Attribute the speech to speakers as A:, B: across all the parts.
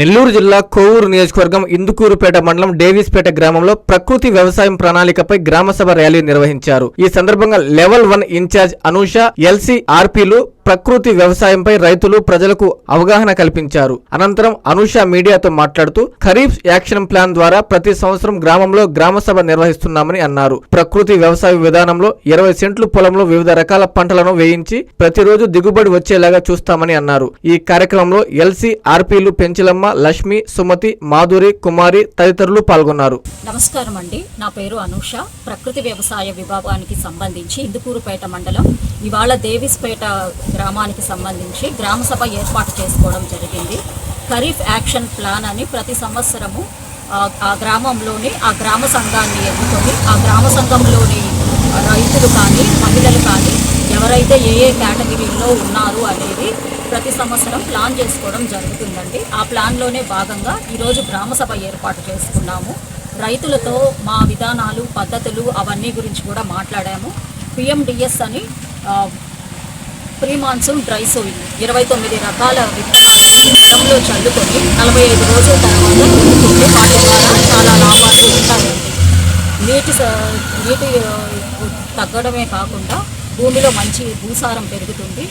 A: నెల్లూరు జిల్లా కోవూరు నియోజకవర్గం ఇందుకూరుపేట మండలం డేవిస్పేట గ్రామంలో ప్రకృతి వ్యవసాయం ప్రణాళికపై గ్రామసభ ర్యాలీ నిర్వహించారు. ఈ సందర్భంగా level one incharge Anusha LC ఆర్పీలు ప్రకృతి వ్యవసాయంపై రైతులు ప్రజలకు అవగాహన కల్పించారు. అనంతరం అనూష మీడియాతో మాట్లాడుతూ ఖరీఫ్ యాక్షన్ ప్లాన్ ద్వారా ప్రతి సంవత్సరం గ్రామంలో గ్రామసభ నిర్వహిస్తున్నామని అన్నారు. ప్రకృతి వ్యవసాయ విధానంలో ఇరవై సెంట్లు పొలంలో వివిధ రకాల పంటలను వేయించి ప్రతిరోజు దిగుబడి వచ్చేలాగా చూస్తామని అన్నారు. ఈ కార్యక్రమంలో ఎల్సీ ఆర్పీలు పెంచలమ్మ లక్ష్మి సుమతి మాధురి కుమారి తదితరులు పాల్గొన్నారు.
B: నమస్కారం అండి నా పేరు అనూష. ప్రకృతి వ్యవసాయ విభాగానికి సంబంధించి ఇందుకూరుపేట మండలం ఇవాళ దేవిస్పేట గ్రామానికి సంబంధించి గ్రామ సభ ఏర్పాటు చేసుకోవడం జరిగింది. ఖరీఫ్ యాక్షన్ ప్లాన్ అని ప్రతి సంవత్సరము ఆ, ఆ గ్రామంలోని ఆ గ్రామ సంఘాన్ని ఎన్నుకొని ఆ గ్రామ సంఘంలోని రైతులు కానీ మహిళలు కానీ ఎవరైతే ఏ ఏ కేటగిరీలో ఉన్నారు అనేది ప్రతి సంవత్సరం ప్లాన్ చేసుకోవడం జరుగుతుందండి. ఆ ప్లాన్లోనే భాగంగా ఈరోజు గ్రామసభ ఏర్పాటు చేసుకున్నాము. రైతులతో మా విధానాలు పద్ధతులు అవన్నీ గురించి కూడా మాట్లాడాము. పిఎండిఎస్ అని ప్రీ మాన్సూన్ డ్రై సోయింగ్ ఇరవై తొమ్మిది రకాల విత్తనాలు చల్లుకొని నలభై ఐదు రోజుల తర్వాత దున్నుకుంటే వాటి ద్వారా చాలా లాభాలు ఉంటాయండి. నీటి నీటి తగ్గడమే కాకుండా భూమిలో మంచి భూసారం పెరుగుతుంది.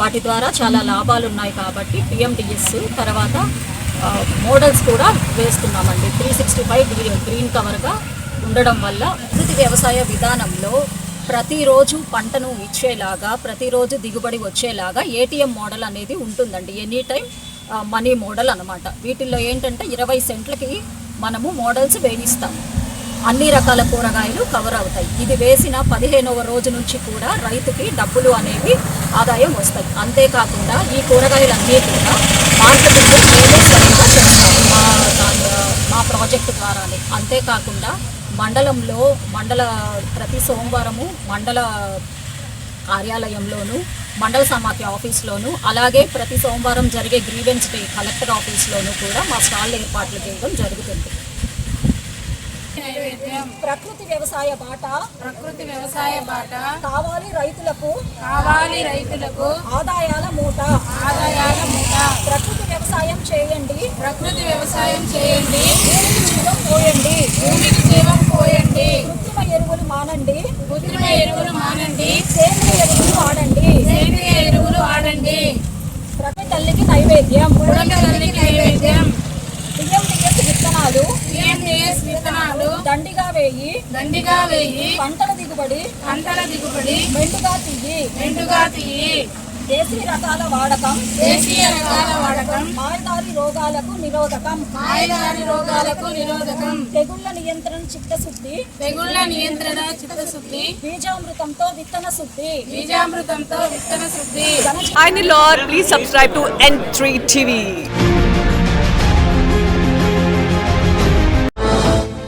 B: వాటి ద్వారా చాలా లాభాలు ఉన్నాయి కాబట్టి పిఎండిఎస్ తర్వాత మోడల్స్ కూడా వేస్తున్నామండి. త్రీ సిక్స్టీ ఫైవ్ గ్రీన్ కవర్గా ఉండడం వల్ల ప్రకృతి వ్యవసాయ విధానంలో ప్రతిరోజు పంటను ఇచ్చేలాగా ప్రతిరోజు దిగుబడి వచ్చేలాగా ఏటీఎం మోడల్ అనేది ఉంటుందండి. ఎనీ టైం మనీ మోడల్ అనమాట వీటిల్లో ఏంటంటే ఇరవై సెంట్లకి మనము మోడల్స్ వేయిస్తాము అన్ని రకాల కూరగాయలు కవర్ అవుతాయి. ఇది వేసిన పదిహేనవ రోజు నుంచి కూడా రైతుకి డబ్బులు అనేవి ఆదాయం వస్తాయి. అంతేకాకుండా ఈ కూరగాయలన్నీ కూడా మార్కెటింగ్ మేమే స్వయంగా చేస్తాము మా మా ప్రాజెక్ట్ ద్వారానే. అంతేకాకుండా మండలంలో మండల ప్రతి సోమవారము మండల కార్యాలయంలోను మండల సమాఖ్య ఆఫీస్లోను అలాగే ప్రతి సోమవారం జరిగే గ్రీవెన్స్ డే కలెక్టర్ ఆఫీస్లోను కూడా మా స్టాల్ ఏర్పాట్లు చేయడం జరుగుతుంది. ప్రకృతి వ్యవసాయ బాట.
C: ప్రకృతి వ్యవసాయ బాట.
B: కావాలి రైతులకు.
C: కావాలి రైతులకు.
B: ఆదాయాల మూట.
C: ఆదాయాల మూట.
B: ప్రకృతి వ్యవసాయం చేయండి.
C: ప్రకృతి వ్యవసాయం చేయండి.
B: భూమికి జీవం పోయండి.
C: భూమికి జీవం పోయండి.
B: కృత్రిమ ఎరువులు మానండి.
C: కృత్రిమ ఎరువులు మానండి.
B: సేంద్రియ ఎరువులు వాడండి
C: సేంద్రియ ఎరువులు వాడండి
B: ప్రకృతి తల్లికి నైవేద్యం
C: బుడక తల్లికి నైవేద్యం
B: పిఎండిఎస్ విత్తనాలు
C: పిఎండిఎస్ విత్తనాలు
B: దండిగా వేయి
C: దండిగా వేయి.
B: పంటల దిగుబడి
C: పంటల దిగుబడి.
B: మెండుగా తీయి
C: మెండుగా తీయి
B: దేశీ రకాల వాడకం.
C: దేశీయ రకాల వాడకం.
B: మాయదారి రోగాలకు నిరోధకం.
C: మాయదారి రోగాలకు నిరోధకం.
B: తెగుళ్ళ నియంత్రణ చిత్తశుద్ధి.
C: తెగుళ్ళ నియంత్రణ చిత్తశుద్ధి.
B: బీజామృతంతో విత్తన శుద్ధి.
C: బీజామృతంతో విత్తన శుద్ధి.
B: ఘన
D: Hi Nilor, please subscribe to N3